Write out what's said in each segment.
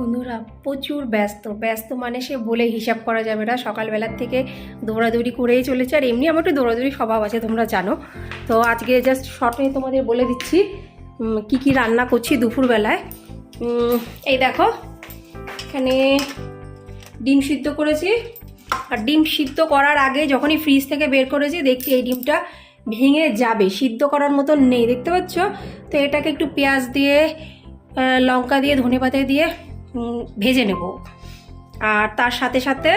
বন্ধুরা, প্রচুর ব্যস্ত। ব্যস্ত মানে সে বলে হিসাব করা যাবে না। সকালবেলার থেকে দৌড়াদৌড়ি করেই চলেছে। আর এমনি আমার একটু দৌড়াদৌড়ি স্বভাব আছে, তোমরা জানো। তো আজকে জাস্ট শর্টে তোমাদের বলে দিচ্ছি কি কি রান্না করছি দুপুরবেলায়। এই দেখো, এখানে ডিম সিদ্ধ করেছি। আর ডিম সিদ্ধ করার আগে যখনই ফ্রিজ থেকে বের করেছি, দেখছি এই ডিমটা ভেঙে যাবে। সিদ্ধ করার মতন নেই, দেখতে পাচ্ছ? তো এটাকে একটু পেঁয়াজ দিয়ে লঙ্কা দিয়ে ধনে পাতা দিয়ে ভেজে নেব। আর তার সাথে সাথে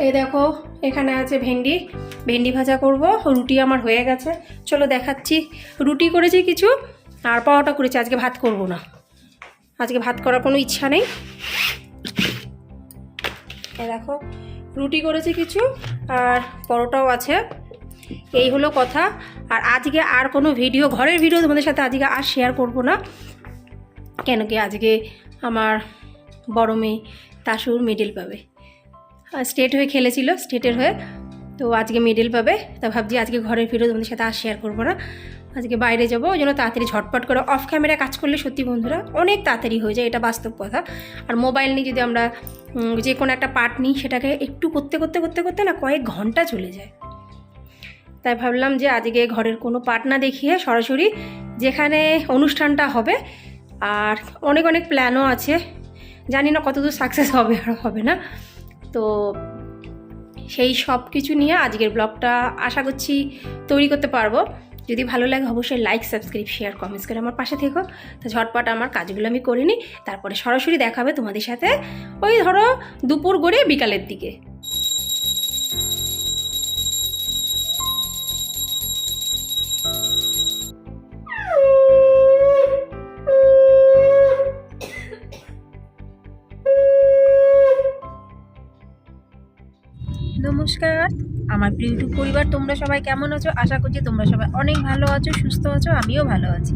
এই দেখো, এখানে আছে ভেন্ডি। ভেন্ডি ভাজা করব, রুটি আমার হয়ে গেছে। চলো দেখাচ্ছি। রুটি করেছি কিছু, আর পাওয়াটা করেছি। আজকে ভাত করব না। আজকে ভাত করার কোনো ইচ্ছা নেই। দেখো, রুটি করেছি কিছু, আর পরোটাও আছে। এই হলো কথা। আর আজকে আর কোনো ভিডিও, ঘরের ভিডিও তোমাদের সাথে আজকে আর শেয়ার করব না। কেন কি আজকে আমার বড় মেয়ে তাসুর মেডেল পাবে। স্টেট হয়ে খেলেছিল স্টেটের হয়ে। তো আজকে মেডেল পাবে। তা ভাবছি আজকে ঘরের ভিডিও তোমাদের সাথে আর শেয়ার করব না। আজকে বাইরে যাব, ওই জন্য তাড়াতাড়ি ঝটপট করে অফ ক্যামেরা কাজ করলে সত্যি বন্ধুরা অনেক তাড়াতাড়ি হয়ে যায়, এটা বাস্তব কথা। আর মোবাইল নিয়ে যদি আমরা যে কোনো একটা পার্ট নিই, সেটাকে একটু করতে করতে করতে করতে না কয়েক ঘণ্টা চলে যায়। তাই ভাবলাম যে আজকে ঘরের কোনো পার্ট না দেখিয়ে সরাসরি যেখানে অনুষ্ঠানটা হবে আর অনেক অনেক প্ল্যানও আছে। জানি না কতদূর সাকসেস হবে আর হবে না। তো সেই সব কিছু নিয়ে আজকের ব্লগটা আশা করছি তৈরি করতে পারব। যদি ভালো লাগে অবশ্যই লাইক সাবস্ক্রাইব শেয়ার কমেন্টস করে আমার পাশে থেকো। তো ঝটপট আমার কাজগুলো আমি করে নিই। তারপরে সরাসরি দেখাবে তোমাদের সাথে ওই ধরো দুপুর গড়ে বিকালের দিকে। আমার প্রিয় ইউটিউব পরিবার, তোমরা সবাই কেমন আছো? আশা করছি তোমরা সবাই অনেক ভালো আছো, সুস্থ আছো, আমিও ভালো আছি।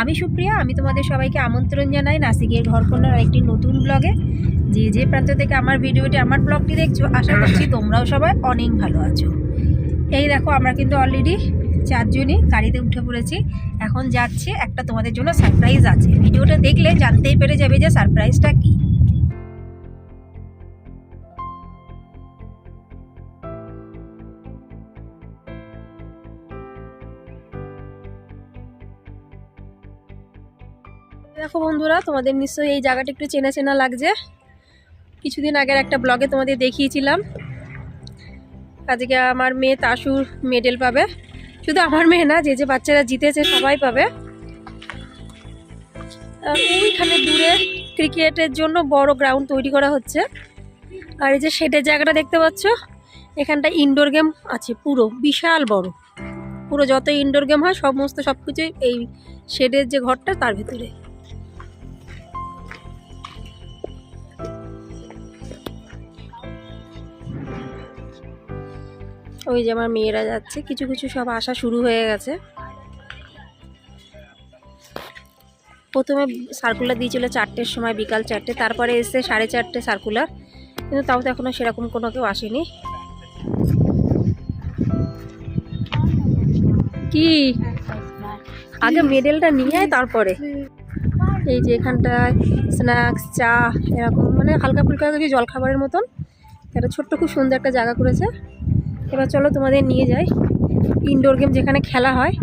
আমি সুপ্রিয়া, আমি তোমাদের সবাইকে আমন্ত্রণ জানাই নাসিকের ঘরকন্যার একটি নতুন ব্লগে। যে যে প্রান্ত থেকে আমার ভিডিওটি, আমার ব্লগটি দেখছ, আশা করছি তোমরাও সবাই অনেক ভালো আছো। এই দেখো, আমরা কিন্তু অলরেডি চারজনই গাড়িতে উঠে পড়েছি। এখন যাচ্ছে একটা তোমাদের জন্য সারপ্রাইজ আছে। ভিডিওটা দেখলে জানতেই পেরে যাবে যে সারপ্রাইজটা কী। দেখো বন্ধুরা, তোমাদের নিশ্চয়ই এই জায়গাটা একটু চেনা চেনা লাগছে। কিছুদিন আগের একটা ব্লগে তোমাদের দেখিয়েছিলাম। আজকে আমার মেয়ে তাসুর মেডেল পাবে। শুধু আমার মেয়ে না, যে যে বাচ্চারা জিতেছে সবাই পাবে। ওইখানে দূরে ক্রিকেটের জন্য বড় গ্রাউন্ড তৈরি করা হচ্ছে। আর এই যে শেডের জায়গাটা দেখতে পাচ্ছ, এখানটা ইনডোর গেম আছে পুরো, বিশাল বড়। পুরো যত ইনডোর গেম হয়, সমস্ত সব কিছুই এই শেডের যে ঘরটা, তার ভিতরে। ওই যে আমার মেয়েরা যাচ্ছে, কিছু কিছু সব আসা শুরু হয়ে গেছে। প্রথমে সার্কুলার দিয়েছিল চারটের সময়, বিকাল চারটে, তারপরে এসে সাড়ে চারটে সার্কুলার কিন্তু তাও তো এখনও সেরকম কোনো কেউ আসেনি। কি? আগে মেডেলটা নিয়ে আয় তারপরে। এই যে এখানটায় স্ন্যাক্স চা, এরকম মানে হালকা ফুলকা জলখাবারের মতন। একটা ছোট্ট খুব সুন্দর একটা জায়গা করেছে। এবার চলো তোমাদের নিয়ে যাই ইনডোর গেম যেখানে খেলা হয়,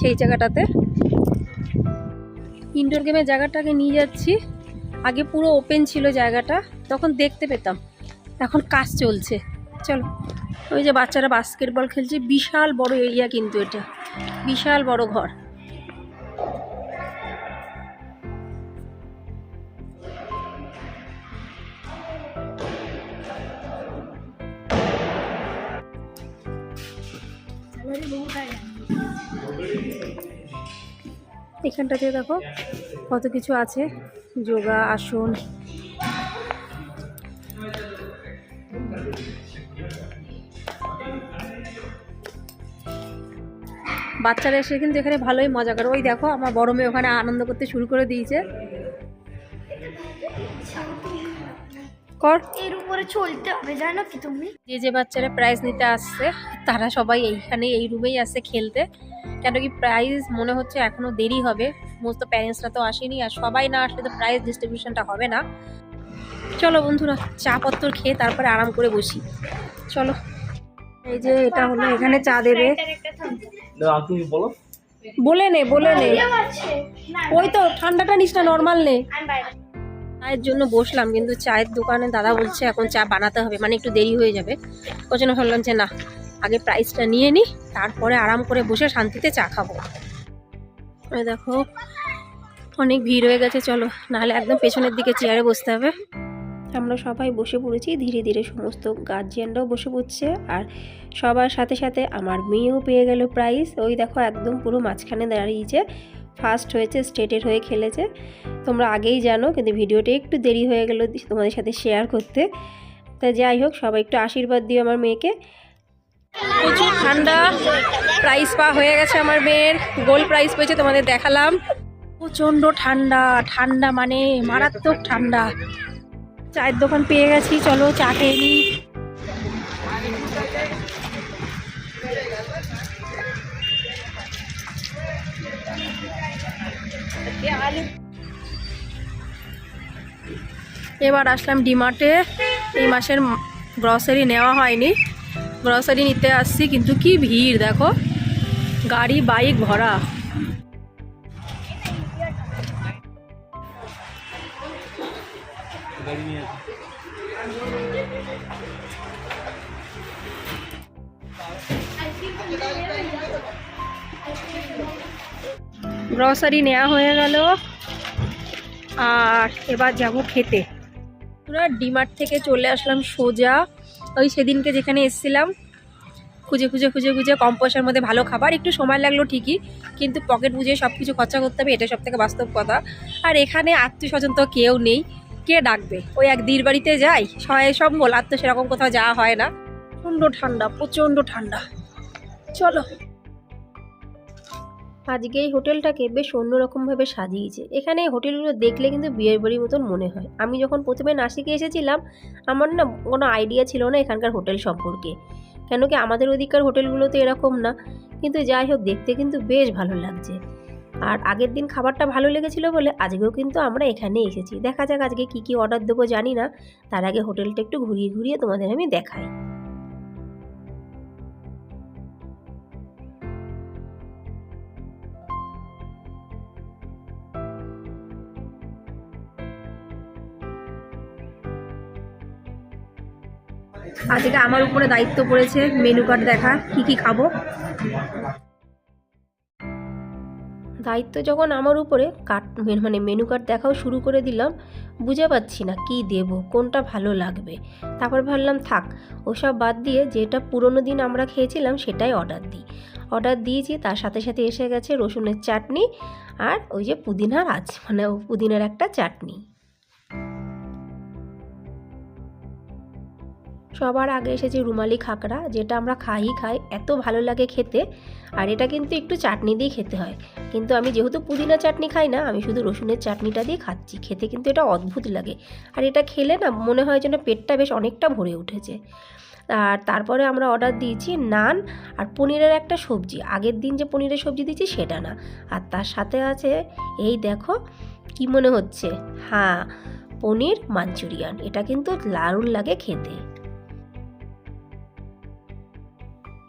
সেই জায়গাটাতে। ইনডোর গেমের জায়গাটাকে নিয়ে যাচ্ছি। আগে পুরো ওপেন ছিল জায়গাটা, তখন দেখতে পেতাম। এখন কাজ চলছে। চলো, ওই যে বাচ্চারা বাস্কেটবল খেলছে, বিশাল বড় এরিয়া কিন্তু এটা। বিশাল বড় ঘর। এখানটাতে দেখো কত কিছু আছে। যোগা আসন। বাচ্চারা এসে কিন্তু এখানে ভালোই মজা করে। ওই দেখো আমার বড় মেয়ে ওখানে আনন্দ করতে শুরু করে দিয়েছে। কর। এর উপরে চলতে হবে জানো কি তুমি? যে যে বাচ্চারা প্রাইজ নিতে আসছে তারা সবাই এইখানে এই রুমেই আসছে খেলতে। কেন কি প্রাইজ মনে হচ্ছে এখনও দেরি হবে। সমস্ত প্যারেন্টসরা তো আসেনি আর সবাই না আসলে তো প্রাইজ ডিস্ট্রিবিউশনটা হবে না। চলো বন্ধুরা চা পত্তর খেয়ে তারপরে আরাম করে বসি। চলো। এই যে এটা হলো এখানে চা দেবে। বলো। বলে নে বলে নে। ওই তো ঠান্ডাটা নিস না নর্মাল নে। আমি বাইরে চায়ের জন্য বসলাম, কিন্তু চায়ের দোকানে দাদা বলছে এখন চা বানাতে হবে মানে একটু দেরি হয়ে যাবে। ওই জন্য ভাবলাম যে না, আগে প্রাইসটা নিয়ে নিই তারপরে আরাম করে বসে শান্তিতে চা খাব। দেখো, অনেক ভিড় হয়ে গেছে, চলো, নাহলে একদম পেছনের দিকে চেয়ারে বসতে হবে। আমরা সবাই বসে পড়েছি, ধীরে ধীরে সমস্ত গার্জিয়ানরাও বসে পড়ছে, আর সবার সাথে সাথে আমার মেয়েও পেয়ে গেল প্রাইজ ওই দেখো একদম পুরো মাঝখানে দাঁড়িয়েছে ফার্স্ট হয়েছে স্টেটের হয়ে খেলেছে। তোমরা আগেই জানো, কিন্তু ভিডিওটা একটু দেরি হয়ে গেল তোমাদের সাথে শেয়ার করতে। তা যাই হোক, সবাই একটু আশীর্বাদ দিও আমার মেয়েকে। প্রচুর ঠান্ডা প্রাইজ পা হয়ে গেছে আমার মেয়ের গোল প্রাইজ পেয়েছে, তোমাদের দেখালাম। প্রচণ্ড ঠান্ডা ঠান্ডা মানে মারাত্মক ঠান্ডা। চায়ের দোকান পেয়ে গেছি, চলো চা খেয়ে নিই। এবার আসলাম ডিমার্টে। এই মাসের গ্রসারি নেওয়া হয়নি। গ্রসারি নিতে আসছি, কিন্তু কি ভিড়, দেখো। গাড়ি বাইক ভরা। গ্রসারি নেওয়া হয়ে গেল। আর এবার যাব খেতে। পুরো ডিমার্ট থেকে চলে আসলাম সোজা। ওই সেদিনকে যেখানে এসেছিলাম, খুঁজে খুঁজে খুঁজে খুঁজে কম পয়সার মধ্যে ভালো খাবার। একটু সময় লাগল ঠিকই, কিন্তু পকেট বুঝে সব কিছু খরচা করতে হবে, এটা সব থেকে বাস্তব কথা। আর এখানে আত্মীয় স্বজন তো কেউ নেই, কে ডাকবে? ওই এক দীর বাড়িতে যাই সহায় সম্বল আর তো সেরকম কোথাও যাওয়া হয় না। প্রচণ্ড ঠান্ডা প্রচণ্ড ঠান্ডা। চলো। আজকে এই হোটেলটাকে বেশ অন্যরকমভাবে সাজিয়েছে। এখানে হোটেলগুলো দেখলে কিন্তু বিয়ের বাড়ির মতন মনে হয়। আমি যখন প্রথমে নাসিকে এসেছিলাম, আমার না কোনো আইডিয়া ছিল না এখানকার হোটেল সম্পর্কে। কেন কি আমাদের ওদিককার হোটেলগুলোতে এরকম না। কিন্তু যাই হোক, দেখতে কিন্তু বেশ ভালো লাগছে। আর আগের দিন খাবারটা ভালো লেগেছিল বলে আজকেও কিন্তু আমরা এখানে এসেছি। দেখা যাক আজকে কি কি অর্ডার দেবো জানি না। তার আগে হোটেলটা একটু ঘুরিয়ে ঘুরিয়ে তোমাদের আমি দেখাই। আজকে আমার উপরে দায়িত্ব পড়েছে মেনু কার্ড দেখা, কি কি খাব। দায়িত্ব যখন আমার উপরে কাট মানে মেনু কার্ড দেখাও শুরু করে দিলাম, বুঝে পাচ্ছি না কি দেব, কোনটা ভালো লাগবে। তারপর ভাবলাম, থাক, ওসব বাদ দিয়ে যেটা পুরোনো দিন আমরা খেয়েছিলাম সেটাই অর্ডার দিই। অর্ডার দিয়েছি, তার সাথে সাথে এসে গেছে রসুনের চাটনি আর ওই যে পুদিনার আজ মানে পুদিনার একটা চাটনি। সবার আগে এসেছে রুমালি খাকড়া, যেটা আমরা খাই খাই, এত ভালো লাগে খেতে। আর এটা কিন্তু একটু চাটনি দিয়ে খেতে হয়। কিন্তু আমি যেহেতু পুদিনা চাটনি খাই না, আমি শুধু রসুনের চাটনিটা দিয়ে খাচ্ছি। খেতে কিন্তু এটা অদ্ভুত লাগে। আর এটা খেলে না মনে হয় যেন পেটটা বেশ অনেকটা ভরে উঠেছে। আর তারপরে আমরা অর্ডার দিয়েছি নান আর পনিরের একটা সবজি। আগের দিন যে পনিরের সবজি দিয়েছি সেটা না। আর তার সাথে আছে, এই দেখো, কি মনে হচ্ছে? হ্যাঁ পনির মাঞ্চুরিয়ান। এটা কিন্তু দারুণ লাগে খেতে।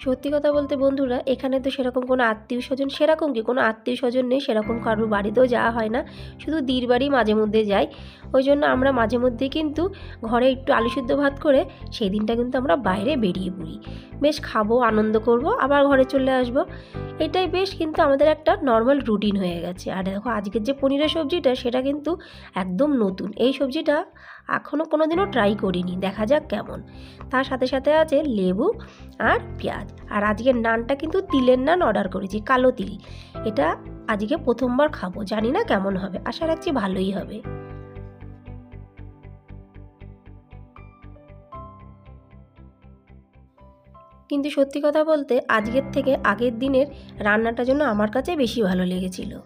সত্যি কথা বলতে বন্ধুরা, এখানে তো সেরকম কোনো আত্মীয় স্বজন, সেরকম কি? কোনো আত্মীয় স্বজন নেই, সেরকম কারোর বাড়িতেও যাওয়া হয় না। শুধু দির বাড়ি মাঝে মধ্যে যাই। ওই জন্য আমরা মাঝে মধ্যে কিন্তু ঘরে একটু আলু সিদ্ধ ভাত করে সেই দিনটা কিন্তু আমরা বাইরে বেরিয়ে পড়ি। বেশ খাব, আনন্দ করব, আবার ঘরে চলে আসব। এটাই বেশ কিন্তু আমাদের একটা নর্মাল রুটিন হয়ে গেছে। আর দেখো, আজকের যে পনিরের সবজিটা, সেটা কিন্তু একদম নতুন। এই সবজিটা এখনও কোনো দিনও ট্রাই করিনি, দেখা যাক কেমন। তার সাথে সাথে আছে লেবু আর পেঁয়াজ। আর আজকের নানটা কিন্তু তিলের নান অর্ডার করেছি, কালো তিল। এটা আজকে প্রথমবার খাব, জানি না কেমন হবে, আশা রাখছি ভালোই হবে। কিন্তু সত্যি কথা বলতে, আজকের থেকে আগের দিনের রান্নাটা জন্য আমার কাছে বেশি ভালো লেগেছিল।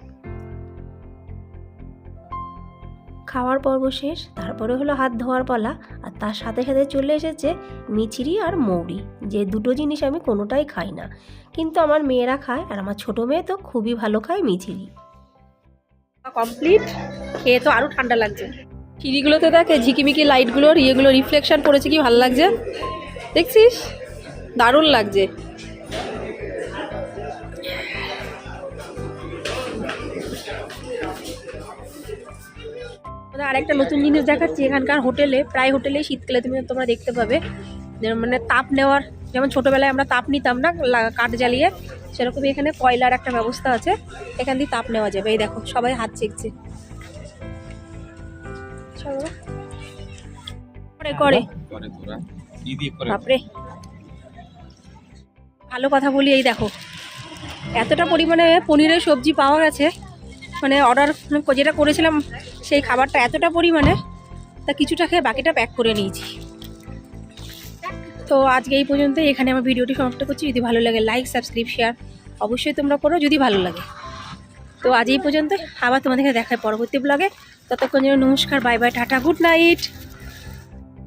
খাওয়ার পর্ব শেষ তারপরে হলো হাত ধোয়ার পালা আর তার সাথে সাথে চলে এসেছে মিচিরি আর মৌরি যে দুটো জিনিস আমি কোনোটাই খাই না। কিন্তু আমার মেয়েরা খায় আর আমার ছোটো মেয়ে তো খুবই ভালো খায় মিছিরি। কমপ্লিট খেয়ে তো আরও ঠান্ডা লাগছে। সিঁড়িগুলোতে দেখে ঝিকিমিকি লাইটগুলোর ইয়েগুলো রিফ্লেকশন পড়েছে কি ভালো লাগছে? দেখছিস? দারুণ লাগছে। তোমাদের আরেকটা নতুন জিনিস দেখাচ্ছি এখানকার হোটেলে প্রায় হোটেলে শীতকালে তুমি তোমরা দেখতে পাবে। মানে তাপ নেওয়ার যেমন ছোটোবেলায় আমরা তাপ নিতাম না কাঠ জ্বালিয়ে সেরকমই এখানে কয়লার একটা ব্যবস্থা আছে। এখান দিয়ে তাপ নেওয়া যাবে। এই দেখো সবাই হাত চেকছে। করে। করে? বাপরে। ভালো কথা বলি এই দেখো। এতটা পরিমাণে পনিরের সবজি পাওয়া গেছে। মানে অর্ডার যেটা করেছিলাম সেই খাবারটা এতটা পরিমাণে, তা কিছুটা খেয়ে বাকিটা প্যাক করে নিয়েছি। তো আজকে এই পর্যন্ত এখানে আমার ভিডিওটি সমাপ্ত করছি। যদি ভালো লাগে লাইক সাবস্ক্রাইব শেয়ার অবশ্যই তোমরা করো, যদি ভালো লাগে। তো আজ এই পর্যন্ত আবার তোমাদেরকে দেখায় পরবর্তী ব্লগে ততক্ষণ যেন নমস্কার bye bye tata good night